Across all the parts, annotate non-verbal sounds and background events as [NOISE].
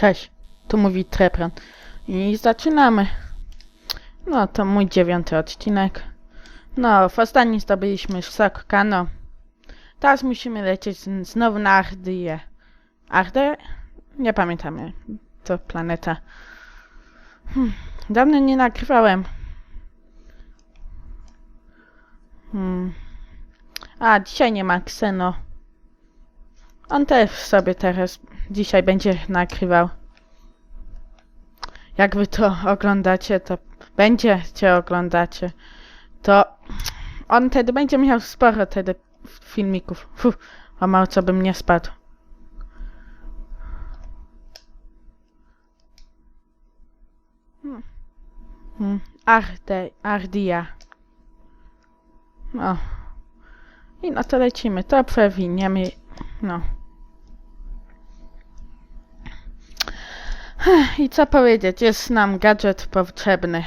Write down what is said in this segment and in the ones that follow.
Cześć, tu mówi Trepran. I zaczynamy. No, to mój dziewiąty odcinek. No, w ostatnim zdobyliśmy sok Kano. Teraz musimy lecieć znowu na Ardyję. Ardę? Nie pamiętamy. To planeta. Hmm, dawno nie nagrywałem. Hmm. A, dzisiaj nie ma Kseno. On też sobie teraz dzisiaj będzie nagrywał. Jak wy to oglądacie, to będziecie oglądacie, to on wtedy będzie miał sporo wtedy filmików. Fuh, o mało co bym nie spadł. Hmm. Ardia. No. I no to lecimy. To przewiniemy. No. I co powiedzieć, jest nam gadżet potrzebny.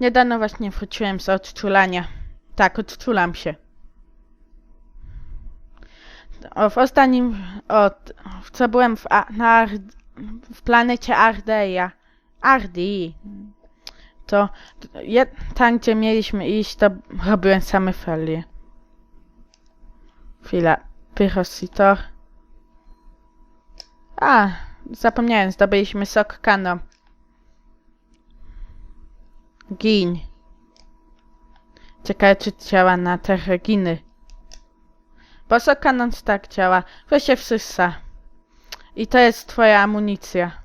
Niedawno właśnie wróciłem z odczulania. Tak, odczulam się. O, w ostatnim, o, w co byłem w, na, Ard, w planecie Ardeja. Ardii. To, je, tam gdzie mieliśmy iść, to robiłem same felie. Chwila. Pyrositor. A, zapomniałem, zdobyliśmy sok kano. Gin. Ciekawe, czy działa na te reginy. Bo sok kanon tak działa. To się wsysa. I to jest twoja amunicja.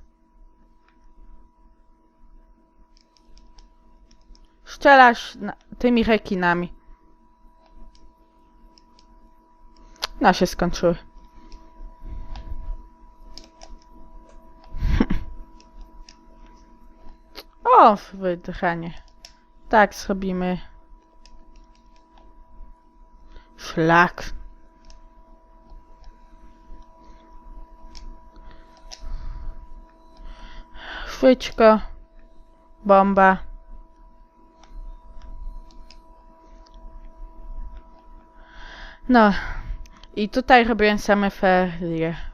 Strzelasz na, tymi rekinami. No się skończyły. O, wydychanie. Tak zrobimy. Szlak. Chwyćko. Bomba. No. I tutaj robiłem same ferie.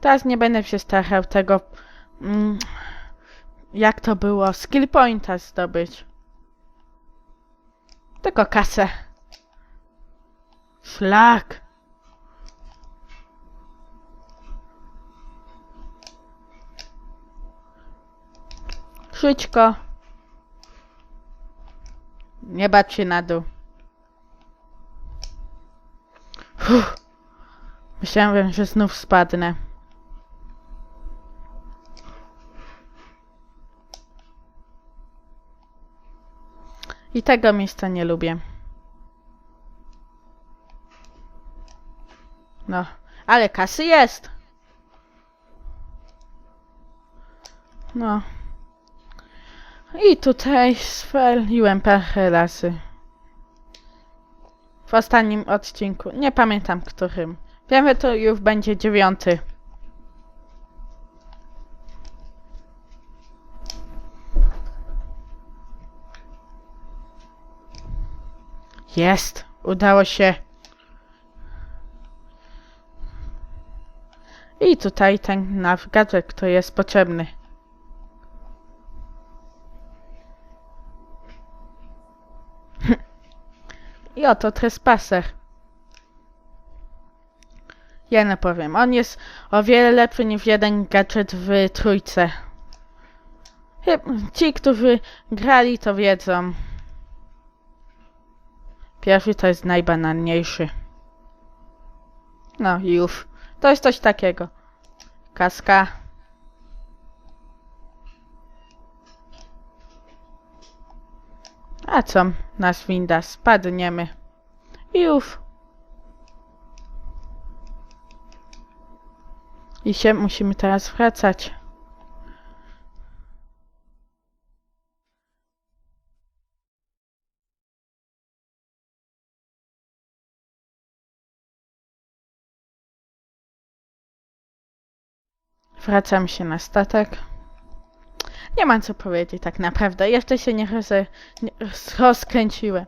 Teraz nie będę się starał tego, mm, jak to było, skill pointa zdobyć. Tylko kasę. Szlak. Szyczko. Nie bać się na dół. Uff. Myślałem, że znów spadnę. I tego miejsca nie lubię. No, ale kasy jest. No. I tutaj spaliłem parę razy. W ostatnim odcinku. Nie pamiętam którym. Wiem, że to już będzie dziewiąty. Jest! Udało się. I tutaj ten nawigator, który jest potrzebny. [LAUGHS] I oto trespasser. Ja nie powiem. On jest o wiele lepszy niż jeden gadżet w trójce. Ci, którzy grali, to wiedzą. Pierwszy to jest najbanalniejszy. No już. To jest coś takiego. Kaska. A co? Nasz winda. Spadniemy. Już. I się musimy teraz wracać. Wracam się na statek. Nie mam co powiedzieć tak naprawdę. Jeszcze się nie, roz, nie rozkręciłem.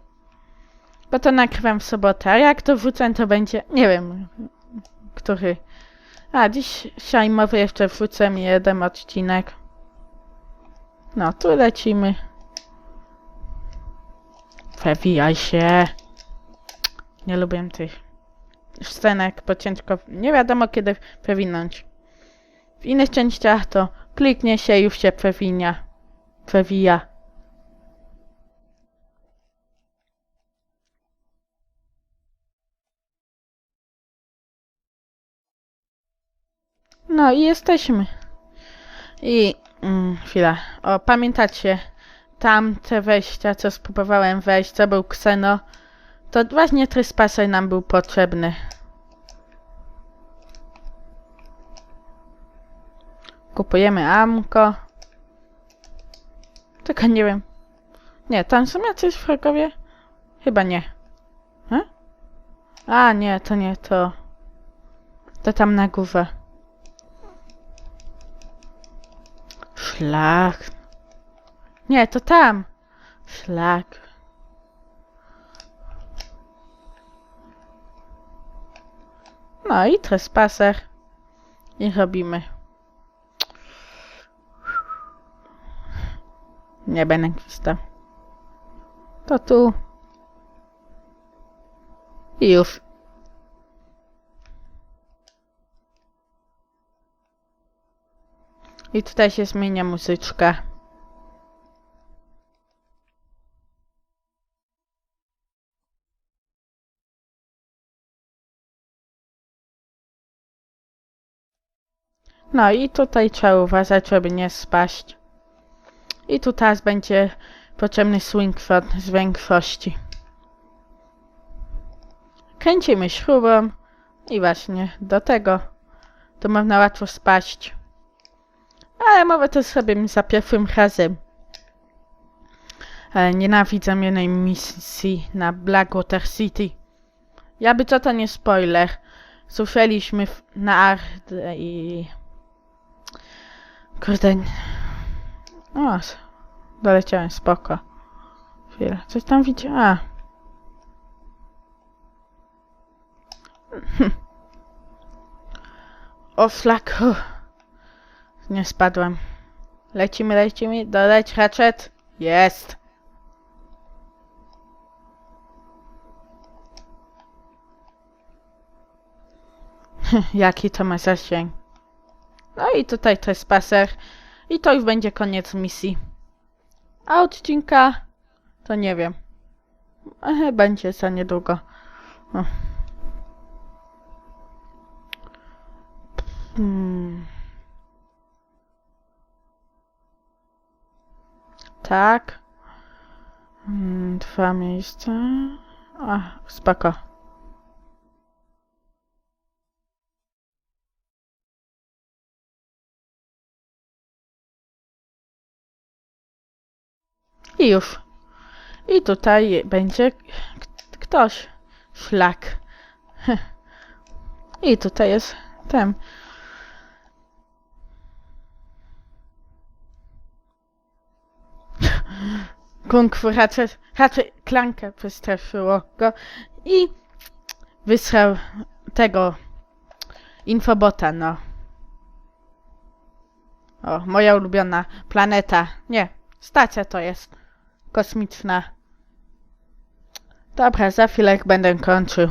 Bo to nagrywam w sobotę, a jak to wrzucę, to będzie, nie wiem, który. A, dzisiaj może jeszcze wrzucę jeden odcinek. No, tu lecimy. Przewijaj się. Nie lubię tych scenek, bo ciężko, nie wiadomo kiedy przewinąć. W innych częściach to kliknie się już się przewinia. Przewija. No i jesteśmy. I mm, chwila. O, pamiętacie tamte wejścia, co spróbowałem wejść, co był Kseno? To właśnie Trespasser nam był potrzebny. Kupujemy amko. Tylko nie wiem. Nie, tam są jacyś wrogowie? Chyba nie. E? A, nie, to nie to. To tam na górze. Szlak. Nie, to tam. Szlak. No i trespasser. I robimy. Nie będę kwista. To tu. I już. I tutaj się zmienia muzyczka. No i tutaj trzeba uważać, żeby nie spaść. I tu teraz będzie potrzebny swingford z większości. Kręcimy śrubą i właśnie do tego to można łatwo spaść. Ale może to zrobimy za pierwszym razem. Ale nienawidzę jednej misji na Blackwater City. Ja by co to nie spoiler. Słyszeliśmy na Ard i... Kurde... O, s- doleciałem, spoko. Chwilę, coś tam widziałem. A. O, flak. Nie spadłem. Lecimy, lecimy. Doleć hatchet. Jest. [LAUGHS] Jaki to ma zasięg. No i tutaj trespasser. I to już będzie koniec misji. A odcinka to nie wiem. Będzie za niedługo. O. Hmm. Tak. Mm, Dwa miejsca. A, spoko. I już. I tutaj będzie ktoś. Szlak. [LAUGHS] I tutaj jest ten. [LAUGHS] Kung fu raczej, raczej klankę przestraszyło go i wysłał tego infobota, no. O, moja ulubiona planeta. Nie, stacja to jest. Kosmiczna. Dobra, za chwilę będę kończył.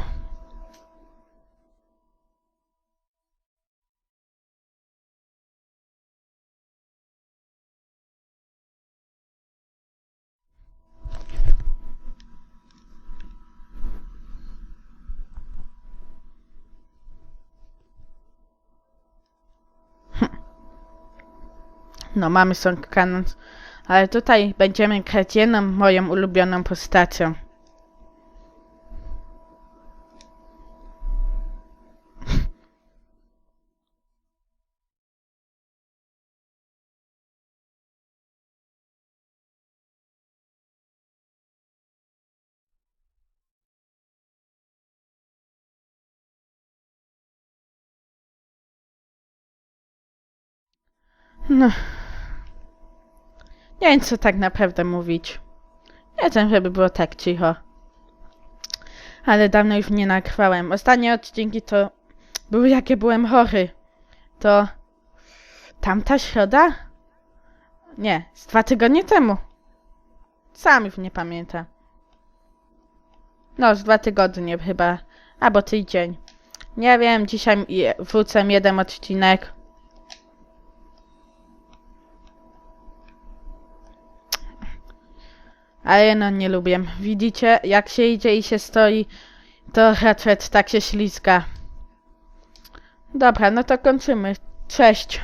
No, mamy Song Canon, ale tutaj będziemy grać jedną moją ulubioną postacią. No. Nie wiem, co tak naprawdę mówić. Nie wiem, żeby było tak cicho. Ale dawno już nie nagrywałem. Ostatnie odcinki to były jakie byłem chory. To tamta środa? Nie, z dwa tygodnie temu. Sam już nie pamiętam. No, z dwa tygodnie chyba. Albo tydzień. Nie wiem, dzisiaj wrócę jeden odcinek. Ale no nie lubię. Widzicie, jak się idzie i się stoi, to Ratchet tak się ślizga. Dobra, no to kończymy. Cześć.